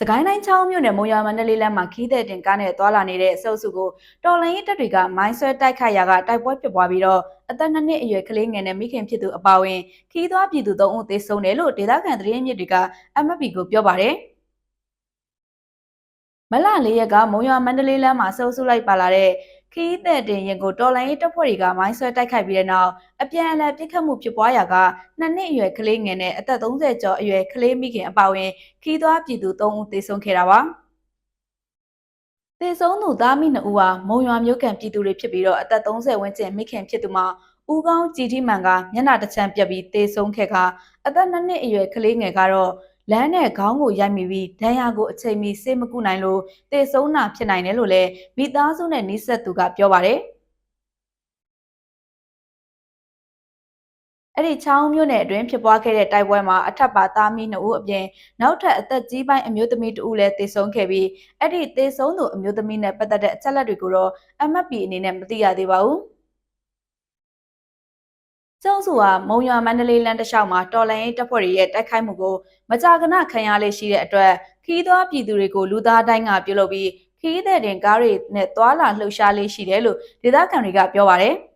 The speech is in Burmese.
စကိုင်းတိုင်းချောင်းမြို့နယ်မုံရွာမန္တလေးလမ်းမှာခီးတဲ့တင်ကားနဲ့သွာလာနေတဲ့အစုပ်စုကိုတော်လိုင်းရေးတပ်တွေကမိုင်းဆွဲတိုက်ခိုက်ရာကတိုက်ပွဲဖြစ်ပွားပြီးတော့အသက်နှစ်နှစ်အရွယ်ကလေးငယ်နဲ့မိခင်ဖြစ်သူအပါအဝင်ခီးသွားပြည်သူ၃ဦးသေဆုံးတယ်လို့ဒေသခံသတင်းမြစ်တွေက MFP ကိုပြောပါတယ်မလ၄ရက်ကမုံရွာမန္တလေးလမ်းမှာစုပ်စုလိုက်ပါလာတဲ့ ခီးတဲ့တင်ရင်ကိုတော်လိုင်းရေးတပ်ဖွဲ့တွေကမိုင်းဆွဲတိုက်ခိုက်ပြီးတဲ့နောက်အပြန်အလှန်ပစ်ခတ်မှုဖြစ်ပွားရာကနှစ်နှစ်အရွယ်ကလေးငယ်နဲ့အသက်30ကျော်အရွယ်ကလေးမိခင်အပါအဝင်ခီးသွားပြည်သူ၃ဦးသေဆုံးခဲ့တာပါ။သေဆုံးသူသားမိ2ဦးဟာမုံရွာမြို့ကန်ပြည်သူတွေဖြစ်ပြီးတော့အသက်30ဝန်းကျင်မိခင်ဖြစ်သူမှာဦးကောင်းကြည်တိမှန်ကမျက်နှာတစ်ချမ်းပြက်ပြီးသေဆုံးခဲ့ကအသက်2နှစ်အရွယ်ကလေးငယ်ကတော့ လမ်းနဲ့ခေါင်းကိုရိုက်မိပြီးဒဏ်ရာကိုအချိန်မီဆေးမကုနိုင်လို့သေဆုံးတာဖြစ်နိုင်တယ်လို့လည်းမိသားစုနဲ့နှိဆက်သူကပြောပါတယ်။အဲ့ဒီချောင်းမြို့နယ်အတွင်းဖြစ်ပွားခဲ့တဲ့တိုက်ပွဲမှာအထက်ပါသားမီး2ဦးအပြင်နောက်ထပ်အသက်ကြီးပိုင်းအမျိုးသမီး2ဦးလည်းသေဆုံးခဲ့ပြီးအဲ့ဒီသေဆုံးသူအမျိုးသမီးနဲ့ပတ်သက်တဲ့အချက်လက်တွေကိုတော့ MFP အနေနဲ့မသိရသေးပါဘူး။ ကျောင်းစုဟာမုံရွာမန္တလေးလမ်းတစ်လျှောက်မှာတော်လိုင်းရေးတပ်ဖွဲ့တွေရဲ့တိုက်ခိုက်မှုကိုမကြာခဏခံရလေးရှိတဲ့အတွက်ခီးသွွားပြည်သူတွေကိုလူသားတိုင်းကပြုလုပ်ပြီးခီးတဲ့တင်ကားတွေနဲ့သွာလာလှုပ်ရှားလေးရှိတယ်လို့ဒေသခံတွေကပြောပါတယ်။